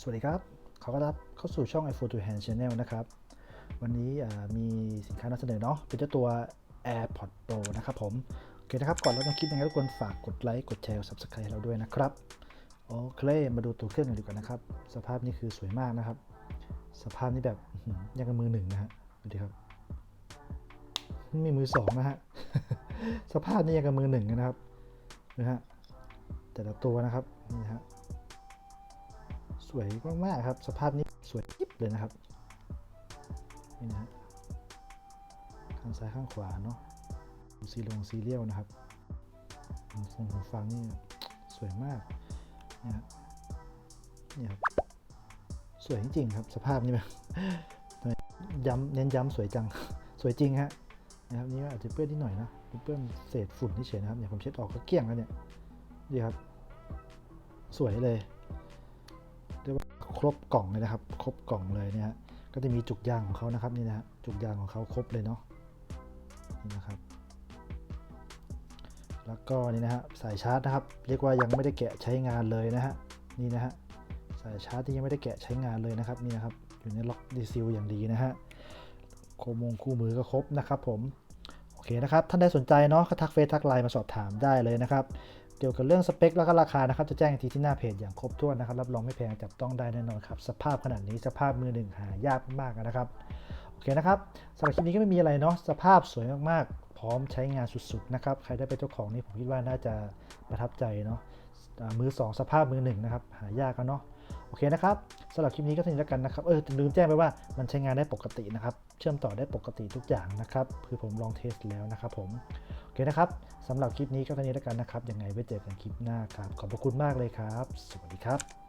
สวัสดีครับ ขอต้อนรับเข้าสู่ช่อง iPhone to Hand Channel นะครับ วันนี้มีสินค้านำเสนอเนาะ เป็นเจ้าตัว AirPod Pro นะครับผม โอเคนะครับ ก่อนเราต้องคลิปยังไงทุกคนฝากกดไลค์ กดแชร์ Subscribe ให้เราด้วยนะครับ โอเค มาดูตัวเครื่องกันดีกว่านะครับ สภาพนี่คือสวยมากนะครับ สภาพนี่แบบยังกับมือหนึ่งนะฮะดูดิครับ มีมือสองนะฮะ สภาพนี่ยังกับมือหนึ่งนะครับ นะฮะ แต่ละตัวนะครับ นี่ฮะ สวยมากๆครับ สภาพนี้สวยยิบเลยนะครับ นี่นะข้างซ้ายข้างขวาเนาะซีลงซีเรียลนะครับทรงหูฟังนี่สวยมากเนี่ยฮะเนี่ยครับสวยจริงๆครับ สภาพนี้แบบย้ำเน้นย้ำสวยจัง สวยจริงฮะนะครับนี่อาจจะเปื้อนนิดหน่อยนะเปื้อนเศษฝุ่นที่เฉยนะครับเนี่ยผมเช็ดออกก็เกลี้ยงแล้วเนี่ยดีครับ สวยเลย ครบกล่องเลยนะครับ ครบกล่องเลยเนี่ยฮะก็จะมีจุกยางของเขานะครับนี่นะฮะจุกยางของเขาครบเลยเนาะนี่นะครับแล้วก็นี่นะฮะสายชาร์จนะครับ เรียกว่ายังไม่ได้แกะใช้งานเลยนะฮะนี่นะฮะสายชาร์จที่ยังไม่ได้แกะใช้งานเลยนะครับนี่นะครับอยู่ในล็อกดีซิลอย่างดีนะฮะโคมงคู่มือก็ครบนะครับผมโอเคนะครับท่านใดสนใจเนาะก็ทักเฟซทักไลน์มาสอบถามได้เลยนะครับ เกี่ยวกับเรื่องสเปคแล้วก็ราคานะครับจะแจ้งอีกทีที่หน้าเพจอย่างครบถ้วนนะครับรับรองไม่แพงจับต้องได้แน่นอนครับสภาพขนาดนี้สภาพมือหนึ่งหายากมากนะครับโอเคนะครับสำหรับคลิปนี้ก็ไม่มีอะไรเนาะสภาพสวยมากๆ พร้อมใช้งานสุดๆนะครับ ใครได้เป็นเจ้าของนี่ผมคิดว่าน่าจะประทับใจเนาะมือ 2 สภาพมือหนึ่งนะครับ หายากกันเนาะโอเคนะครับสำหรับคลิปนี้ก็เท่านี้แล้วกันนะครับเออลืมแจ้งไปว่ามันใช้งานได้ปกตินะครับ เชื่อมต่อได้ปกติทุกอย่างนะครับ คือผมลองเทสแล้วนะครับผมโอเคนะครับสำหรับคลิปนี้ก็เท่านี้แล้วกันนะครับยังไงไว้เจอกันคลิปหน้าครับขอบพระคุณมากเลยครับ สวัสดีครับ